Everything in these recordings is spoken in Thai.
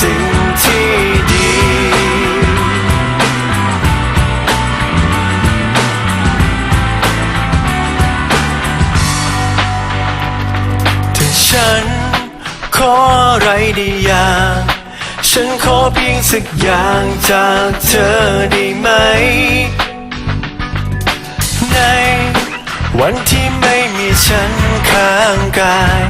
สิ่งที่ดี ถ้าฉันขออะไรได้อย่างฉันขอเพียงสักอย่างจากเธอได้ไหม ในวันที่ไม่มีฉันข้างกาย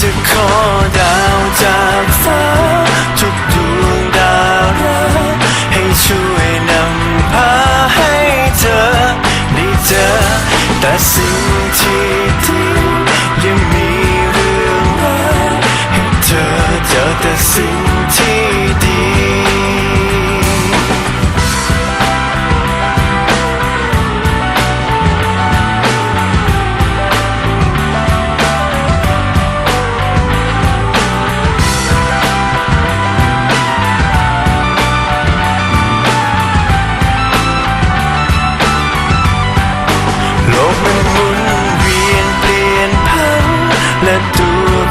จะขอดาวจากฟ้าทุกดวงดาวรักให้ช่วยนำพาให้เธอได้เจอแต่สิ่งที่